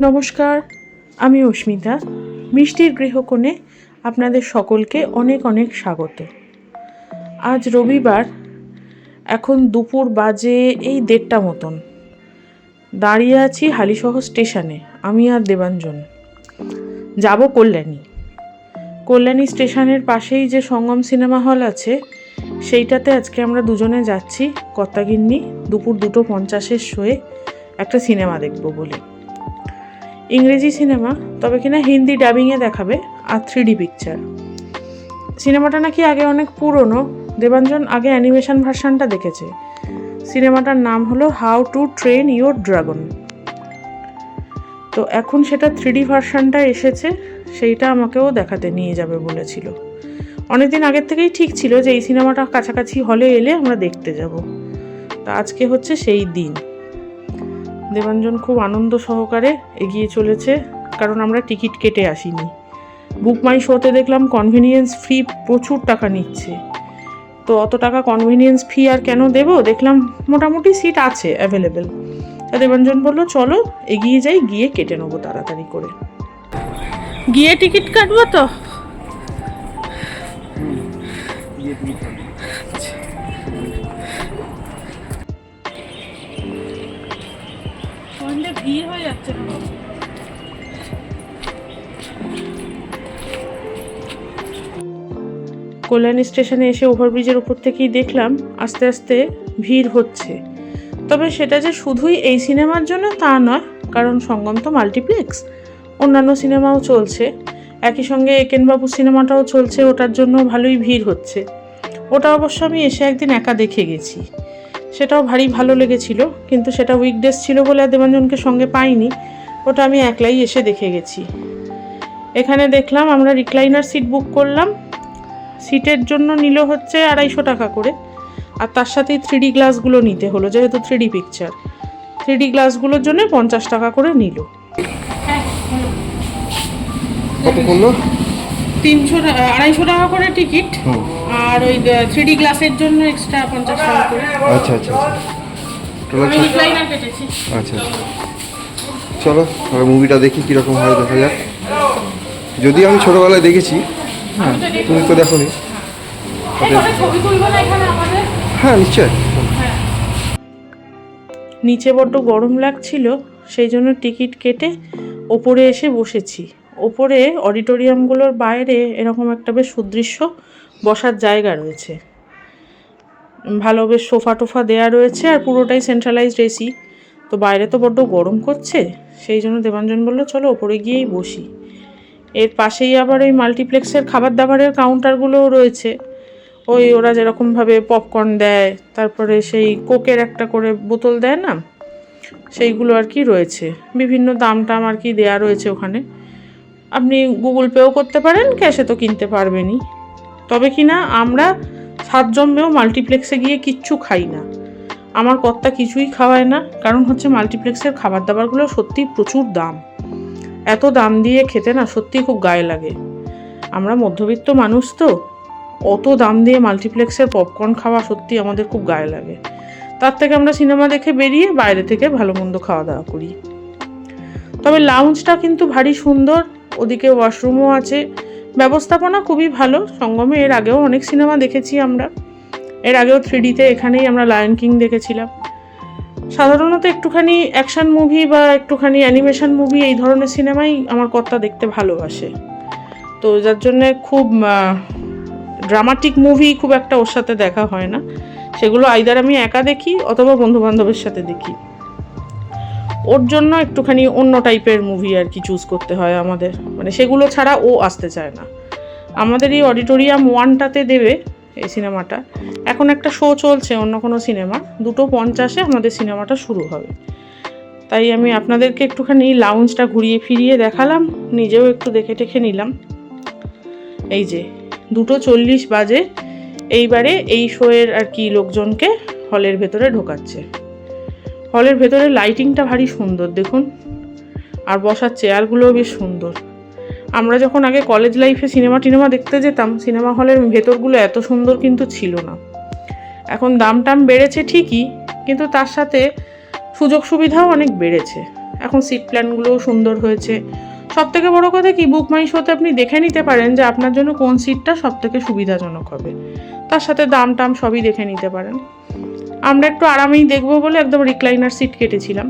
নমস্কার, আমি অস্মিতা। মিষ্টির গৃহকোণে আপনাদের সকলকে অনেক অনেক স্বাগত। আজ রবিবার, এখন দুপুর বাজে এই দেড়টা মতন। দাঁড়িয়ে আছি হালিশহর স্টেশনে, আমি আর দেবাঞ্জন। যাব কল্যাণী। কল্যাণী স্টেশনের পাশেই যে সঙ্গম সিনেমা হল আছে, সেইটাতে আজকে আমরা দুজনে যাচ্ছি। কর্তাগিন্নি দুপুর দুটো পঞ্চাশের শোয়ে একটা সিনেমা দেখব বলে। ইংরেজি সিনেমা, তবে কিনা হিন্দি ডাবিংয়ে দেখাবে আর থ্রি পিকচার সিনেমাটা নাকি আগে অনেক পুরনো, দেবাঞ্জন আগে অ্যানিমেশন ভার্সানটা দেখেছে। সিনেমাটার নাম হলো how to train your dragon তো এখন সেটা থ্রি ডি ভার্সানটা এসেছে, সেইটা আমাকেও দেখাতে নিয়ে যাবে বলেছিল। অনেকদিন আগের থেকেই ঠিক ছিল যে এই সিনেমাটা কাছাকাছি হলে এলে আমরা দেখতে যাব। তা আজকে হচ্ছে সেই দিন। দেবাঞ্জন খুব আনন্দ সহকারে এগিয়ে চলেছে, কারণ আমরা টিকিট কেটে আসিনি। বুক মাই শোতে দেখলাম কনভিনিয়েন্স ফি প্রচুর টাকা নিচ্ছে। তো অত টাকা কনভিনিয়েন্স ফি আর কেন দেবো? দেখলাম মোটামুটি সিট আছে অ্যাভেলেবেল তা দেবাঞ্জন বলল, চলো, এগিয়ে যাই, গিয়ে কেটে নেব তাড়াতাড়ি করে। গিয়ে টিকিট কাটবো তো? ভিড় হয়ে যাচ্ছে কল্যাণী স্টেশনে এসে ওভারব্রিজের উপর থেকেই দেখলাম আস্তে আস্তে ভিড় হচ্ছে। তবে সেটা যে শুধুই এই সিনেমার জন্য তা নয়, কারণ সঙ্গম তো মাল্টিপ্লেক্স। অন্যান্য সিনেমাও চলছে। একই সঙ্গে একেনবাবু সিনেমাটাও চলছে, ওটার জন্য ভালোই ভিড় হচ্ছে। ওটা অবশ্য আমি এসে একদিন একা দেখে গেছি। সেটাও ভারী ভালো লেগেছিল, কিন্তু সেটা উইকডেস ছিল বলে আর দেবাঞ্জনকে সঙ্গে পাইনি। ওটা আমি একলাই এসে দেখে গেছি। এখানে দেখলাম আমরা রিক্লাইনার সিট বুক করলাম। সিটের জন্য নিল হচ্ছে আড়াইশো টাকা করে। আর তার সাথেই থ্রি ডি গ্লাসগুলো নিতে হলো, যেহেতু three D picture three D গ্লাসগুলোর জন্য পঞ্চাশ টাকা করে নিল। কত তিনশো আড়াইশো টাকা করে টিকিট। আর ওই থ্রি ডি গ্লাসের জন্য এক্সট্রা পঞ্চাশ টাকা করে। আচ্ছা আচ্ছা আচ্ছা। আমি রিক্লাইনার কেটেছি। আচ্ছা আচ্ছা। চলো তাহলে মুভিটা দেখি কীরকম হয় দেখা যাক। যদি আমি ছোটোবেলায় দেখেছি হ্যাঁ তুমি তো দেখো নি ছবি তুলবো না এখানে আমাদের? হ্যাঁ নিশ্চয় নিচে বড্ড গরম লাগছিল সেই জন্য টিকিট কেটে ওপরে এসে বসেছি। ওপরে অডিটোরিয়ামগুলোর বাইরে এরকম একটা বেশ সুদৃশ্য বসার জায়গা রয়েছে। ভালো বেশ সোফা টোফা দেয়া রয়েছে আর পুরোটাই সেন্ট্রালাইজড এসি তো বাইরে তো বড্ড গরম করছে, সেই জন্য দেবাঞ্জন বলল, চলো ওপরে গিয়েই বসি। এর পাশেই আবার ওই মাল্টিপ্লেক্সের খাবার দাবারের কাউন্টারগুলোও রয়েছে। ওই ওরা যেরকমভাবে পপকর্ন দেয়, তারপরে সেই কোকের একটা করে বোতল দেয় না, সেইগুলো আর কি রয়েছে। বিভিন্ন দাম টাম আর কি দেয়া রয়েছে ওখানে। আপনি গুগল পেও করতে পারেন, ক্যাশে তো কিনতে পারবেনই। তবে কি না, আমরা সাত জন্মেও মাল্টিপ্লেক্সে গিয়ে কিচ্ছু খাই না। আমার কর্তা কিছুই খাওয়ায় না, কারণ হচ্ছে মাল্টিপ্লেক্সের খাবার দাবারগুলো সত্যি প্রচুর দাম। এত দাম দিয়ে খেতে না সত্যি খুব গায়ে লাগে। আমরা মধ্যবিত্ত মানুষ তো, অত দাম দিয়ে মাল্টিপ্লেক্সের পপকর্ন খাওয়া সত্যি আমাদের খুব গায়ে লাগে। তার থেকে আমরা সিনেমা দেখে বেরিয়ে বাইরে থেকে ভালো মন্দ খাওয়া দাওয়া করি। তবে লাউঞ্জটা কিন্তু ভারী সুন্দর ওদিকে ওয়াশরুমও আছে। ব্যবস্থাপনা খুবই ভালো। সঙ্গমে এর আগেও অনেক সিনেমা দেখেছি আমরা। এর আগেও থ্রি ডিতে এখানেই আমরা লায়ন কিং দেখেছিলাম। সাধারণত একটুখানি অ্যাকশন মুভি বা একটুখানি অ্যানিমেশন মুভি এই ধরনের সিনেমাই আমার কর্তা দেখতে ভালোবাসে। তো যার জন্যে খুব ড্রামাটিক মুভি খুব একটা ওর সাথে দেখা হয় না। সেগুলো আইদার আমি একা দেখি অথবা বন্ধু বান্ধবের সাথে দেখি। ওর জন্য একটুখানি অন্য টাইপের মুভি আর কি চুজ করতে হয় আমাদের। মানে সেগুলো ছাড়া ও আসতে চায় না। আমাদের এই অডিটোরিয়াম ওয়ানটাতে দেবে এই সিনেমাটা এখন একটা শো চলছে, অন্য কোনো সিনেমা দুটো পঞ্চাশে আমাদের সিনেমাটা শুরু হবে। তাই আমি আপনাদেরকে একটুখানি লাউঞ্জটা ঘুরিয়ে ফিরিয়ে দেখালাম, নিজেও একটু দেখে টেখে নিলাম। এই যে, দুটো চল্লিশ বাজে। এইবারে এই শোয়ের আর কি লোকজনকে হলের ভেতরে ঢোকাচ্ছে। হলের ভেতরে লাইটিংটা ভারী সুন্দর, দেখুন। আর বসার চেয়ারগুলোও বেশ সুন্দর। আমরা যখন আগে কলেজ লাইফে সিনেমা টিনেমা দেখতে যেতাম সিনেমা হলের ভেতরগুলো এত সুন্দর কিন্তু ছিল না। এখন দাম টাম বেড়েছে ঠিকই, কিন্তু তার সাথে সুযোগ সুবিধাও অনেক বেড়েছে। এখন সিট প্ল্যানগুলোও সুন্দর হয়েছে। সব থেকে বড়ো কথা কি বুক মাই শোতে আপনি দেখে নিতে পারেন যে আপনার জন্য কোন সিটটা সব থেকে সুবিধাজনক হবে। তার সাথে দাম টাম সবই দেখে নিতে পারেন। আমরা একটু আরামেই দেখব বলে একদম রিক্লাইনার সিট কেটেছিলাম,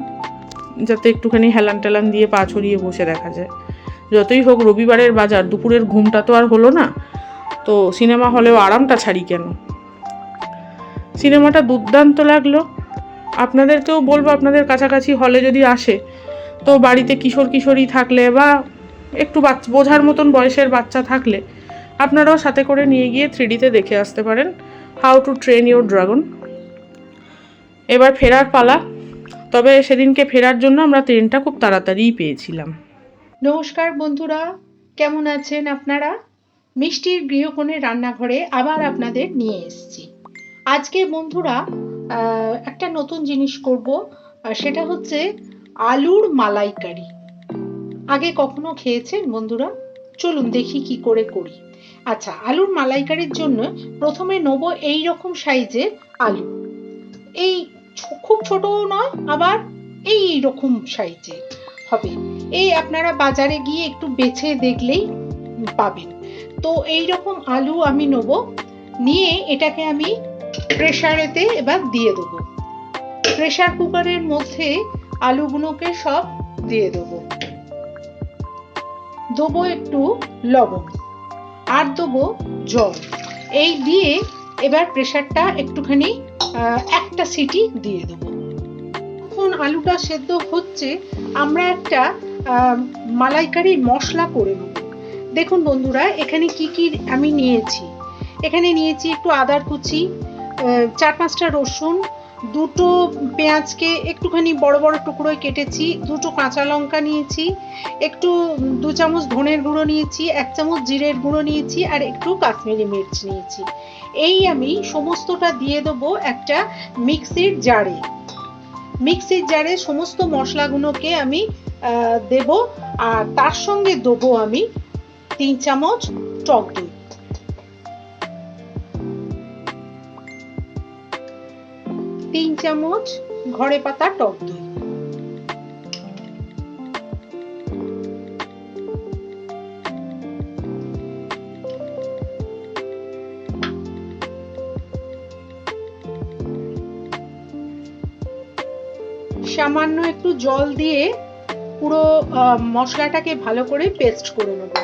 যাতে একটুখানি হেলান টেলান দিয়ে পা ছড়িয়ে বসে দেখা যায়। যতই হোক রবিবারের বাজার, দুপুরের ঘুমটা তো আর হলো না। তো সিনেমা হলেও আরামটা ছাড়ি কেন? সিনেমাটা দুর্দান্ত লাগল। আপনাদেরকেও বলব, আপনাদের কাছাকাছি হলে যদি আসে, তো বাড়িতে কিশোর কিশোরী থাকলে বা একটু বাচ্চা বোঝার মতন বয়সের বাচ্চা থাকলে, আপনারাও সাথে করে নিয়ে গিয়ে থ্রিডিতে দেখে আসতে পারেন how to train your dragon এবার ফেরার পালা। তবে সেদিনকে ফেরার জন্য আমরা ট্রেনটা খুব তাড়াতাড়িই পেয়েছিলাম। নমস্কার বন্ধুরা, কেমন আছেন আপনারা? মিষ্টির গৃহকোণের রান্নাঘরে আবার আপনাদের নিয়ে এসেছি। আজকে বন্ধুরা একটা নতুন জিনিস করব সেটা হচ্ছে আলুর মালাইকারি। আগে কখনো খেয়েছেন বন্ধুরা? চলুন দেখি কি করে করি। আচ্ছা আলুর মালাইকারির জন্য প্রথমে নেব এই রকম সাইজের আলু। এই খুব ছোটও নয়, আবার এই রকম সাইজের হবে। এই আপনারা বাজারে গিয়ে একটু বেছে দেখলেই পাবেন। তো এই রকম আলু আমি নেব, নিয়ে এটাকে আমি প্রেসারেতে এবার দিয়ে দেবো। প্রেসার কুকারের মধ্যে আলুগুলোকে সব দিয়ে দেবো। দেবো একটু লবণ, আর দেবো জল। এই দিয়ে এবার প্রেশারটা একটুখানি একটা সিটি দিয়ে দেব। এখন আলুটা সেদ্ধ হচ্ছে, আমরা একটা মালাইকারি মশলা করে নেব। দেখুন বন্ধুরা, এখানে কি কি আমি নিয়েছি। এখানে নিয়েছি একটু আদার কুচি চার পাঁচটা রসুন দুটো পেঁয়াজকে একটুখানি বড় বড় টুকরোয় কেটেছি, দুটো কাঁচা লঙ্কা নিয়েছি, একটু দু চামচ ধনের গুঁড়ো নিয়েছি, এক চামচ জিরের গুঁড়ো নিয়েছি আর একটু কাশ্মীরি মির্চ নিয়েছি। এই আমি সমস্তটা দিয়ে দেবো একটা মিক্সির জারে। মিক্সির জারে সমস্ত মশলাগুলোকে আমি দেব আর তার সঙ্গে দেবো আমি তিন চামচ টক দই। তিন চামচ ঘরে পাতা টক দই। সামান্য একটু জল দিয়ে পুরো মশলাটাকে ভালো করে পেস্ট করে নেব।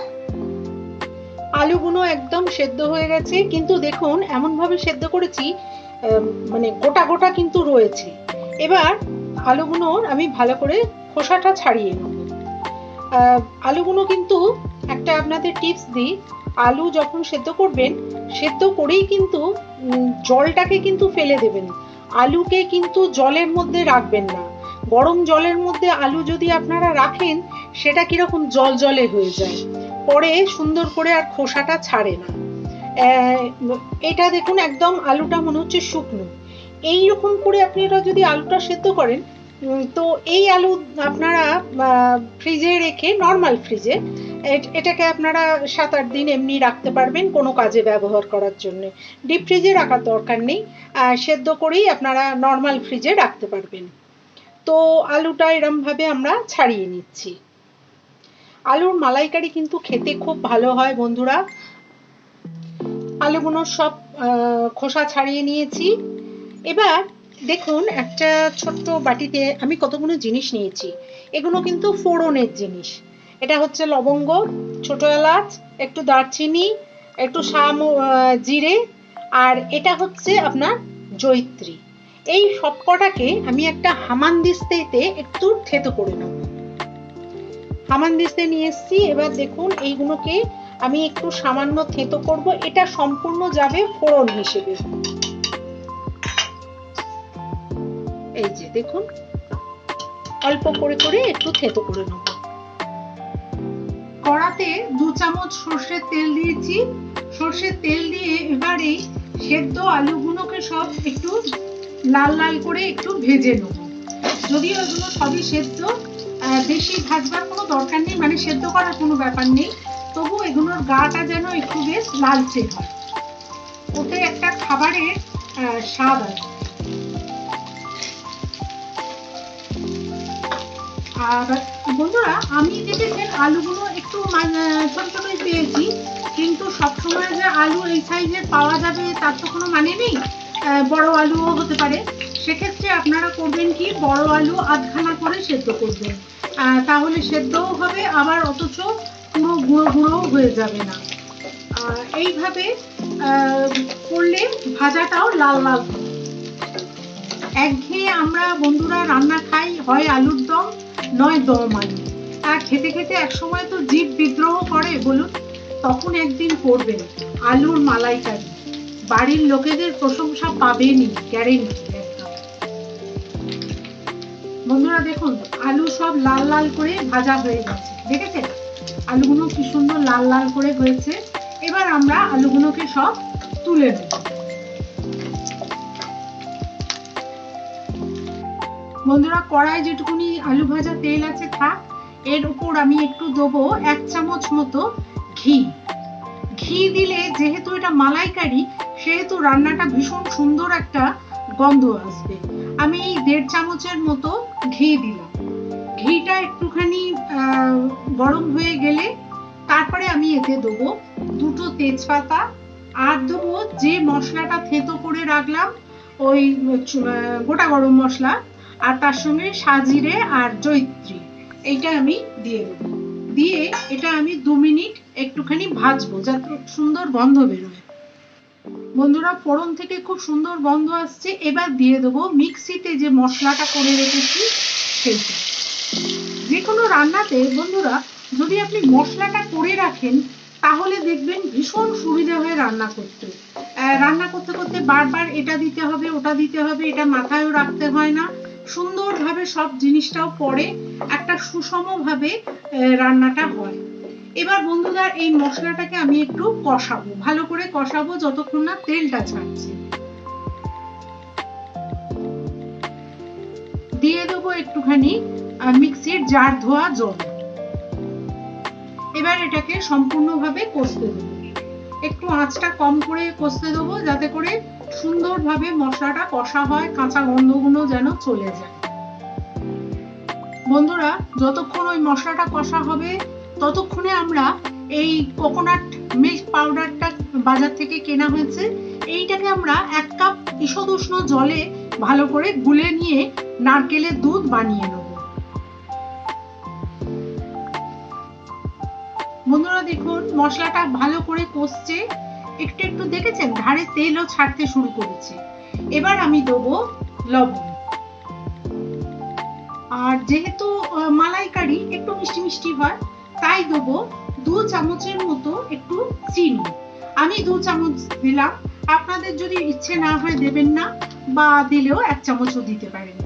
আলুগুলো একদম সেদ্ধ হয়ে গেছে, কিন্তু দেখুন এমন ভাবে সেদ্ধ করেছি মানে গোটা গোটা কিন্তু রয়েছে। এবার আলুগুলোর আমি ভালো করে খোসাটা ছাড়িয়ে নেব। আলুগুলো কিন্তু একটা আপনাদের টিপস দিই, আলু যখন সেদ্ধ করবেন, সেদ্ধ করেই কিন্তু জলটাকে কিন্তু ফেলে দেবেন। আলুকে কিন্তু জলের মধ্যে রাখবেন না। গরম জলের মধ্যে আলু যদি আপনারা রাখেন, সেটা কীরকম জল জলে হয়ে যায়। পরে সুন্দর করে আর খোসাটা ছাড়ে না। এটা দেখুন একদম আলুটা মনে হচ্ছে শুকনো। এই রকম করে আপনারা যদি আলুটা সেদ্ধ করেন তো এই আলু আপনারা ফ্রিজে রেখে নর্মাল ফ্রিজে এটাকে আপনারা সাত আট দিন এমনি রাখতে পারবেন কোনো কাজে ব্যবহার করার জন্য। ডিপ ফ্রিজে রাখার দরকার নেই সেদ্ধ করেই আপনারা নর্মাল ফ্রিজে রাখতে পারবেন। তো আলুটা এরমভাবে আমরা ছাড়িয়ে নিচ্ছি। আলুর মালাইকারি কিন্তু খেতে খুব ভালো হয় বন্ধুরা। আলুগুলো সব খোসা ছাড়িয়ে নিয়েছি। এবার দেখুন, একটা ছোট্ট বাটিতে আমি কতগুলো জিনিস নিয়েছি। এগুলো কিন্তু ফোড়নের জিনিস। এটা হচ্ছে লবঙ্গ, ছোট এলাচ, একটু দারচিনি, একটু শাম জিরে, আর এটা হচ্ছে আপনার জয়িত্রী। এই সবকটাকে আমি একটা হামানদিস্তেতে একটু থেতো করে নেব। হামানদিস্তে নিয়ে এসেছি। এবার দেখুন, এইগুলোকে আমি একটু সামান্য থেতো করব, এটা সম্পূর্ণ যাবে ফোড়ন হিসেবে। এই যে দেখুন, অল্প করে করে একটু থেতো করে নেব। কড়াতে দু চামচ সর্ষের তেল দিয়েছি। সর্ষের তেল দিয়ে এবারে সেদ্ধ আলুগুলোকে সব একটু লাল লাল করে একটু ভেজে নেব। যদিও এগুলো সবই সেদ্ধ বেশি ভাজবার কোনো দরকার নেই মানে সেদ্ধ করার কোনো ব্যাপার নেই। তবু এগুলোর গাটা যেন একটু বেশ লালচে হয়। ওতে একটা খাবারের স্বাদ আসবে আর বন্ধুরা, আমি দেখেছেন আলুগুলো একটু ছোট ছোটই পেয়েছি, কিন্তু সবসময় যে আলু এই সাইজের পাওয়া যাবে তার তো কোনো মানে নেই। বড় আলুও হতে পারে। সেক্ষেত্রে আপনারা করবেন কি, বড় আলু আধখানা করে সেদ্ধ করবেন। তাহলে সেদ্ধও হবে, আবার অথচ পুরো গুঁড়ো গুঁড়ো হয়ে যাবে না। এইভাবে করলে ভাজাটাও লাল লাল একঘেয়ে আমরা বন্ধুরা রান্না খাই, হয় আলুর দম, নয় দম আলু। আর খেতে খেতে একসময় তো জীব বিদ্রোহ করে, বলুন, তখন একদিন করবেন আলুর মালাইকারি। বাড়ির লোকেদের প্রশংসা পাবেনই গ্যারেন্টি বন্ধুরা দেখুন, আলু সব লাল লাল করে ভাজা হয়ে গেছে, দেখেছেন? আলুগুলো কি সুন্দর লাল লাল করে হয়েছে। এবার আমরা আলুগুলোকে সব তুলে নেব। বন্ধুরা কড়াই যেটুকুনি আলু ভাজা তেল আছে, থাক। এর উপর আমি একটু দেবো এক চামচ মতো ঘি। ঘি দিলে যেহেতু এটা মালাইকারি, সেহেতু রান্নাটা ভীষণ সুন্দর একটা গন্ধ আসবে। আমি দেড় চামচের মতো ঘি দিলাম। ঘিটা একটুখানি গরম হয়ে গেলে তারপরে আমি এতে দেবো দুটো তেজপাতা। আর দেবো যে মশলাটা থেতো করে রাখলাম, ওই গোটা গরম মশলা আর তার সঙ্গে সাজিরে আর জৈত্রী এইটা আমি দিয়ে দেবো। দিয়ে এটা আমি দু মিনিট একটুখানি ভাজবো যাতে সুন্দর গন্ধ বেরোয়। বন্ধুরা, ফোড়ন থেকে খুব সুন্দর গন্ধ আসছে। এবার দিয়ে দেবো মিক্সিতে যে মশলাটা করে রেখেছি, সেইটা। যে কোনো রান্নাতে বন্ধুরা, যদি আপনি মশলাটা করে রাখেন, তাহলে দেখবেন ভীষণ সুবিধা হয় রান্না করতে। রান্না করতে করতে বারবার এটা দিতে হবে, ওটা দিতে হবে, এটা মাথায়ও রাখতে হয় না। সুন্দরভাবে সব জিনিসটাও পড়ে একটা সুষমভাবে রান্নাটা হয়। এবার বন্ধুরা, এই মশলাটাকে আমি একটু কষাবো। ভালো করে কষাবো যতক্ষণ না তেলটা ছাড়ছে। দিয়ে দেবো একটুখানি মিক্সির জার ধোয়া জল। এবার এটাকে সম্পূর্ণভাবে কষতে দেবো। একটু আঁচটা কম করে কষতে দেবো যাতে করে সুন্দরভাবে মশলাটা কষা হয়, কাঁচা গন্ধগুলো যেন চলে যায়। বন্ধুরা, যতক্ষণ ওই মশলাটা কষা হবে, ততক্ষণে আমরা এই কোকোনাট মিল্ক পাউডারটা বাজার থেকে কেনা হয়েছে। এইটাকে আমরা এক কাপ ঈষদ উষ্ণ জলে ভালো করে গুলে নিয়ে নারকেলের দুধ বানিয়ে নেব। মশলাটা ভালো করে কষছে, একটু একটু দেখেছেন? ধারে তেলও ছাড়তে শুরু করেছে। এবার আমি দেবো লবণ। আর যেহেতু মালাইকারি একটু মিষ্টি মিষ্টি হয়, তাই দেবো দু চামচের মতো একটু চিনি। আমি দু চামচ দিলাম। আপনাদের যদি ইচ্ছে না হয় দেবেন না, বা দিলেও এক চামচও দিতে পারেন।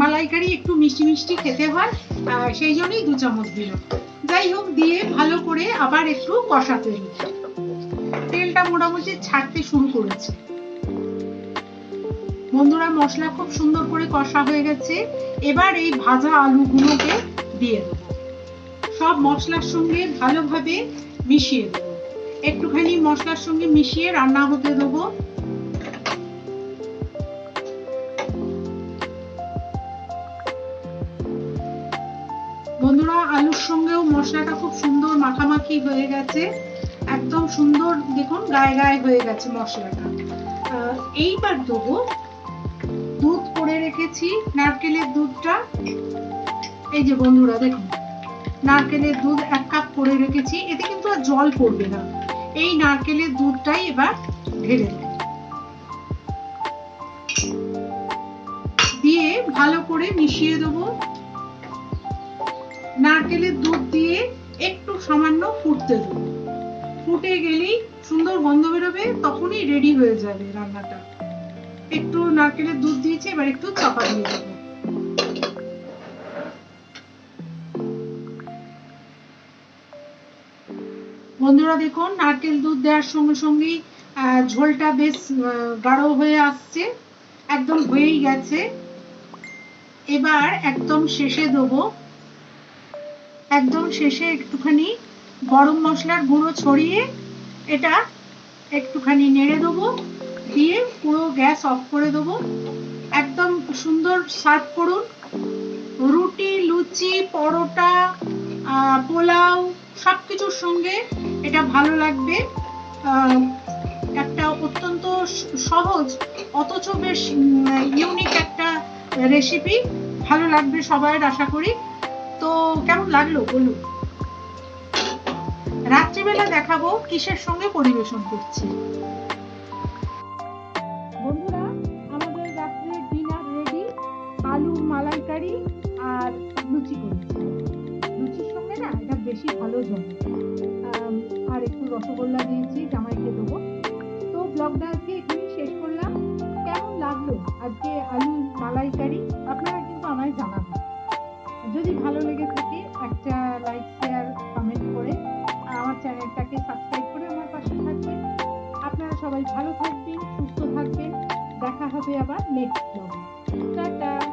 মালাইকারি একটু মিষ্টি মিষ্টি খেতে হয় সেই জন্যই দু চামচ দিলাম। যাই হোক, দিয়ে ভালো করে আবার একটু কষাতে দিই তেলটা মোটামুটি ছাড়তে শুরু করেছে। বন্ধুরা, মশলা খুব সুন্দর করে কষা হয়ে গেছে। এবার এই ভাজা আলুগুলোকে দিয়ে দেবো। সব মশলার সঙ্গে ভালোভাবে মিশিয়ে দেবো। একটুখানি মশলার সঙ্গে মিশিয়ে রান্না হতে দেবো। আলুর সঙ্গেও মশলাটা খুব সুন্দর মাখামাখি হয়ে গেছে। একদম সুন্দর, দেখুন, গায়ে গায়ে হয়ে গেছে মশলাটা। এইবার দেবো দুধ করে রেখেছি, নারকেলের দুধটা। এই যে বন্ধুরা, দেখুন, নারকেলের দুধ এক কাপ করে রেখেছি, এতে কিন্তু আর জল পড়বে না। এই নারকেলের দুধটাই এবার ঢেলে দেব। দিয়ে ভালো করে মিশিয়ে দেবো। নারকেলের দুধ দিয়ে একটু সামান্য ফুটতে দেবো। ফুটে গেলেই সুন্দর গন্ধ বেরোবে, তখনই রেডি হয়ে যাবে রান্নাটা। একটু নারকেলের দুধ দিয়েছি, এবার একটু চাপা দিয়ে দেবো। বন্ধুরা দেখুন, নারকেল দুধ দেওয়ার সঙ্গে সঙ্গেই ঝোলটা বেশ গাঢ় হয়ে আসছে, একদম হয়েই গেছে। এবার একদম শেষে দেবো একদম শেষে একটুখানি গরম মশলার গুঁড়ো ছড়িয়ে এটা একটুখানি নেড়ে দেবো, দিয়ে পুরো গ্যাস অফ করে দেবো। একদম সুন্দর সার্ভ করুন। রুটি, লুচি, পরোটা পোলাও সব কিছুর সঙ্গে এটা ভালো লাগবে। একটা অত্যন্ত সহজ, অথচ বেশ ইউনিক একটা রেসিপি। ভালো লাগবে সবাইয়ের, আশা করি। কেমন লাগল বলুন? রাত্রিবেলা দেখাবো কিসের সঙ্গে পরিবেশন করছি। বন্ধুরা, আমাদের রাত্রের ডিনার রেডি আলু মালাইকারি আর লুচি করেছি। লুচির সঙ্গে না এটা বেশি ভালো জমে। আর একটু রসগোল্লা দিয়েছি, জামাইকে দেবো। তো ব্লগটা আজকে এখানেই শেষ করলাম। কেমন লাগল আজকে আলু মালাইকারি? আপনারা কিন্তু আমায় জানাবেন। যদি ভালো লেগে থাকে, একটা লাইক শেয়ার কমেন্ট করে আমার চ্যানেলটাকে সাবস্ক্রাইব করে আমার পাশে থাকবেন। আপনারা সবাই ভালো থাকবেন, সুস্থ থাকবেন। দেখা হবে আবার নেক্সট ব্লগে টাটা!